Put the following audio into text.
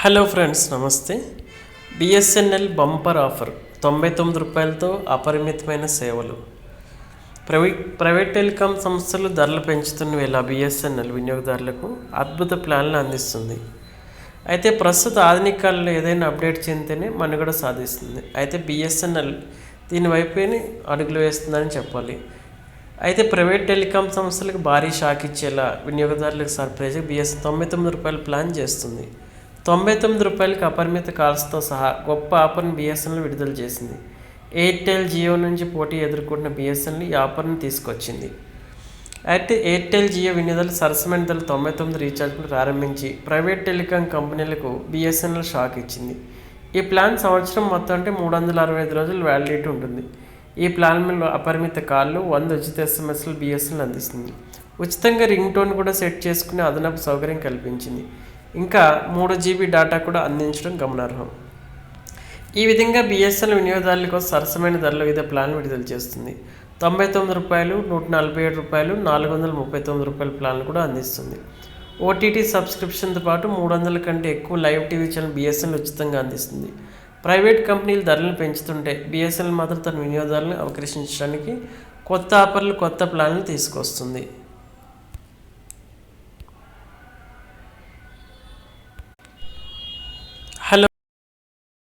Hello friends namaste. BSNL bumper offer తొంభై తొమ్మిది రూపాయలతో అపరిమితమైన సేవలు. ప్రైవేట్ ప్రైవేట్ టెలికాం సంస్థలు ధరలు పెంచుతున్న వేళ బిఎస్ఎన్ఎల్ వినియోగదారులకు అద్భుత ప్లాన్లు అందిస్తుంది. అయితే ప్రస్తుత ఆధునిక కాలంలో ఏదైనా అప్డేట్ చెందితేనే మనుగడ సాధిస్తుంది. అయితే బిఎస్ఎన్ఎల్ దీని వైపే అడుగులు వేస్తుందని చెప్పాలి. అయితే ప్రైవేట్ టెలికాం సంస్థలకు భారీ షాక్ ఇచ్చేలా వినియోగదారులకు సర్ప్రైజ్ బిఎస్ తొంభై తొమ్మిది రూపాయల ప్లాన్ చేస్తుంది. తొంభై తొమ్మిది రూపాయలకి అపరిమిత కాల్స్తో సహా గొప్ప ఆఫర్ను బిఎస్ఎన్ఎల్ విడుదల చేసింది. ఎయిర్టెల్ జియో నుంచి పోటీ ఎదుర్కొంటున్న బిఎస్ఎన్ఎల్ ఈ ఆఫర్ను తీసుకొచ్చింది. అయితే ఎయిర్టెల్ జియో వినియోగదారులు సరసమైన ధరలు తొంభై తొమ్మిది రీఛార్జ్లు ప్రారంభించి ప్రైవేట్ టెలికాం కంపెనీలకు బిఎస్ఎన్ఎల్ షాక్ ఇచ్చింది. ఈ ప్లాన్ సంవత్సరం మొత్తం అంటే మూడు వందల అరవై ఐదు రోజులు వ్యాలిడిటీ ఉంటుంది. ఈ ప్లాన్ మీద అపరిమిత కాళ్ళు వంద ఉచిత ఎస్ఎంఎస్లు బిఎస్ఎన్ఎల్ అందిస్తుంది. ఉచితంగా రింగ్ టోన్ కూడా సెట్ చేసుకునే అదనపు సౌకర్యం కల్పించింది. ఇంకా మూడు జీబీ డేటా కూడా అందించడం గమనార్హం. ఈ విధంగా బిఎస్ఎన్ఎల్ వినియోగదారులకు సరసమైన ధరల వివిధ ప్లాన్లు విడుదల చేస్తుంది. తొంభై తొమ్మిది రూపాయలు నూట నలభై ఏడు రూపాయలు నాలుగు వందల ముప్పై తొమ్మిది రూపాయల ప్లాన్లు కూడా అందిస్తుంది. ఓటీటీ సబ్స్క్రిప్షన్తో పాటు మూడు వందల కంటే ఎక్కువ లైవ్ టీవీ ఛానల్ బిఎస్ఎన్ఎల్ ఉచితంగా అందిస్తుంది. ప్రైవేట్ కంపెనీలు ధరలను పెంచుతుంటే బిఎస్ఎన్ఎల్ మాత్రం తన వినియోగదారులను ఆకర్షించడానికి కొత్త ఆఫర్లు కొత్త ప్లాన్లు తీసుకొస్తుంది.